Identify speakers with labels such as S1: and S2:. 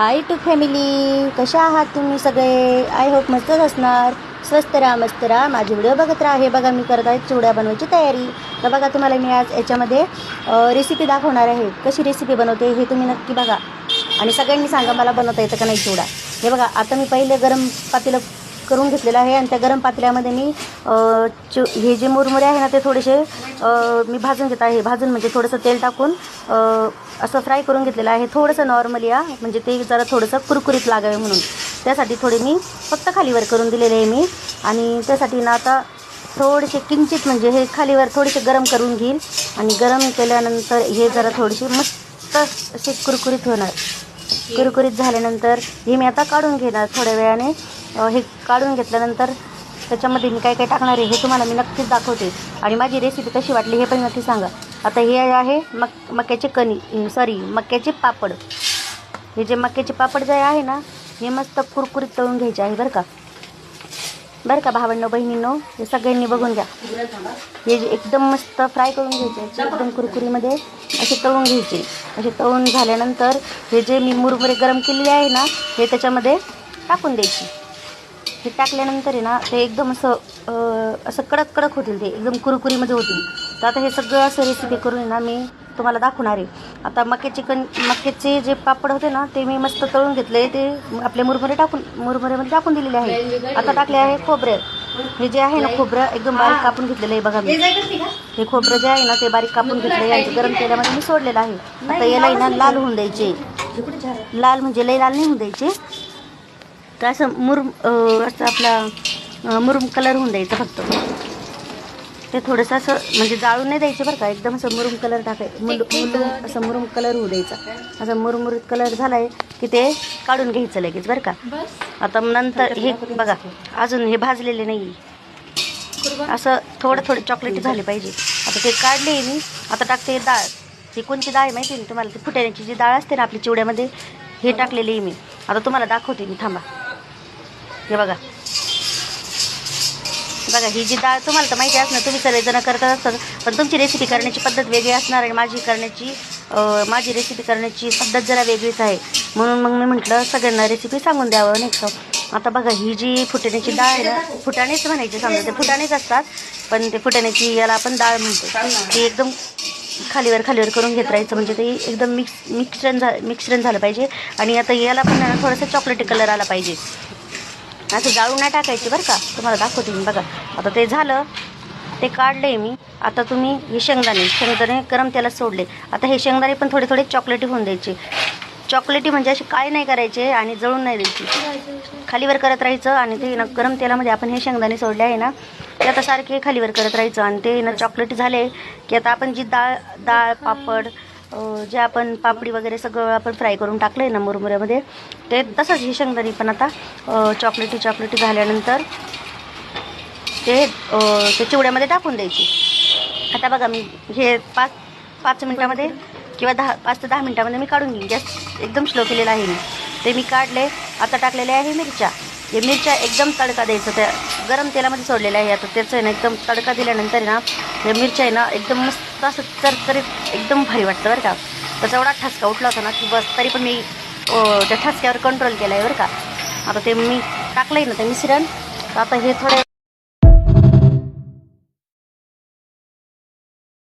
S1: High to family कशा आहात तुम्ही सगळे? आय होप मस्तच असणार. स्वस्त राहा मस्त राहा. माझे व्हिडिओ बघत राहा. हे बघा मी करत आहे चिवड्या बनवायची तयारी. तर बघा तुम्हाला मी आज याच्यामध्ये रेसिपी दाखवणार आहे. कशी रेसिपी बनवते हे तुम्ही नक्की बघा. आणि सगळ्यांनी सांगा मला बनवता येतं का नाही चिवडा? हे बघा आता मी पहिले गरम पातेलं करून घेतलेलं आहे आणि त्या गरम पातेल्यामध्ये मी अ, हे जे मुरमुरे आहे ना ते थोडेसे मी भाजून घेत आहे. भाजून म्हणजे थोडंसं तेल टाकून असं फ्राय करून घेतलेलं आहे. थोडंसं नॉर्मली या म्हणजे ते जरा थोडंसं कुरकुरीत लागावे म्हणून. त्यासाठी थोडे मी फक्त खालीवर करून दिलेले आहे मी. आणि त्यासाठी ना आता थोडेसे किंचित म्हणजे हे खालीवर थोडेसे गरम करून घेईल. आणि गरम केल्यानंतर हे जरा थोडेसे मस्त असे कुरकुरीत होणार. कुरकुरीत झाल्यानंतर हे मी आता काढून घेणार थोड्या वेळाने. हे काढून घेतल्यानंतर त्याच्यामध्ये मी काय काय टाकणार आहे हे तुम्हाला मी नक्कीच दाखवते. आणि माझी रेसिपी कशी वाटली हे पण नक्की सांगा. आता हे आहे मक मक्याचे कणी सॉरी मक्याचे पापड. हे जे मक्याचे पापड जे आहे ना हे मस्त कुरकुरीत तळून घ्यायचे आहे बरं का. बरं का भावांनो बहिणींनो हे सगळ्यांनी बघून घ्या. हे जे एकदम मस्त फ्राय करून घ्यायचे एकदम कुरकुरीमध्ये असे तळून घ्यायचे. असे तळून झाल्यानंतर हे जे मी मुरमुरे गरम केलेले आहे ना हे त्याच्यामध्ये टाकून द्यायची. हे टाकल्यानंतर आहे ना ते एकदम असं असं कडक कडक होतील ते. एकदम कुरकुरीमध्ये म्हणजे होतील. तर आता हे सगळं असं रेसिपी करून ना मी तुम्हाला दाखवणार आहे. आता मक्याचे कण मक्याचे जे पापड होते ना ते मी मस्त तळून घेतले. ते आपले मुरमुरे टाकून मुरमुरेमध्ये टाकून दिलेले आहे. आता टाकले आहे खोबरे. हे जे आहे ना खोबरं एकदम बारीक कापून घेतलेलं आहे बघा मी. हे खोबरं जे आहे ना ते बारीक कापून घेतलं आहे. गरम तेलामध्ये मी सोडलेलं आहे. आता याला ना लाल होऊन द्यायचे. लाल म्हणजे लई लाल नाही होऊन द्यायचे. तर असं मुरुम असं आपला मुरुम कलर होऊन द्यायचा फक्त. ते थोडंसं असं म्हणजे जाळून नाही द्यायचे बरं का एकदम असं मुरुम कलर टाकायचं मुल मुलूम असं मुरुम कलर होऊ द्यायचा. असं मुरमुरीत कलर झाला आहे की ते काढून घ्यायचं लगेच बरं का. आता नंतर हे बघा अजून हे भाजलेले नाही असं थोडं थोडे चॉकलेटी झाले पाहिजे. आता ते काढले मी आता टाकते डाळ. ही कोणती डाळ आहे माहिती आहे ना तुम्हाला? ती फुटाण्याची जी डाळ असते ना आपली चिवड्यामध्ये हे. टाकलेली आहे मी. आता तुम्हाला दाखवते मी थांबा. हे बघा. बघा ही जी डाळ तुम्हाला तर माहिती असणार तुम्ही सगळेजण करत असतात पण तुमची रेसिपी करण्याची पद्धत वेगळी असणार आणि माझी करण्याची माझी रेसिपी करण्याची पद्धत जरा वेगळीच आहे. म्हणून मग मी म्हटलं सगळ्यांना रेसिपी सांगून द्यावं नाही का? आता बघा ही जी फुटण्याची डाळ आहे ना फुटाणेच म्हणायची समजा ते फुटाणेच असतात पण ते फुटाण्याची याला आपण डाळ म्हणतो. ती एकदम खालीवर खालीवर करून घेत राहायचं म्हणजे ते एकदम मिक्स मिक्सरन झा मिक्सरन झालं पाहिजे. आणि आता याला पण थोडंसं चॉकलेटी कलर आला पाहिजे. असं जाळून नाही टाकायची बरं का? तुम्हाला दाखवते मी बघा. आता ते झालं ते काढले मी. आता तुम्ही हे शेंगदाणे शेंगदाणे गरम तेलात सोडले. आता हे शेंगदाणे पण थोडे थोडे चॉकलेटी होऊन द्यायचे. चॉकलेटी म्हणजे असे काय नाही करायचे आणि जळून नाही द्यायची. खालीवर करत राहायचं आणि ते ना गरम तेलामध्ये आपण हे शेंगदाणे सोडले आहे ना ते आता सारखे खालीवर करत राहायचं आणि ते ना चॉकलेटी झाले की आता आपण जी डाळ डाळ पापड जे आपण पापडी वगैरे सगळं आपण फ्राय करून टाकलं आहे ना मुरमुऱ्यामध्ये ते तसंच ही शेंगदाणी पण आता चॉकलेटी चॉकलेटी झाल्यानंतर ते ते चिवड्यामध्ये टाकून द्यायची. आता बघा मी हे पाच पाच मिनटामध्ये किंवा दहा पाच ते दहा मिनटामध्ये मी काढून घेईन. गॅस एकदम स्लो केलेला आहे मी. ते मी काढले आता टाकलेले आहे मिरच्या. हे मिरच्या एकदम तडका द्यायचं त्या गरम तेलामध्ये सोडलेलं आहे आता त्याचं आहे ना एकदम तडका दिल्यानंतर ना हे मिरच्या आहे ना एकदम मस्त असं तरतरीत एकदम भारी वाटतं बरं का. त्याचा एवढा ठसका उठला होता ना की बस तरी पण मी त्या ठसक्यावर कंट्रोल केला आहे बरं का. आता ते मी टाकलं आहे ना ते मिश्रण आता हे थोडे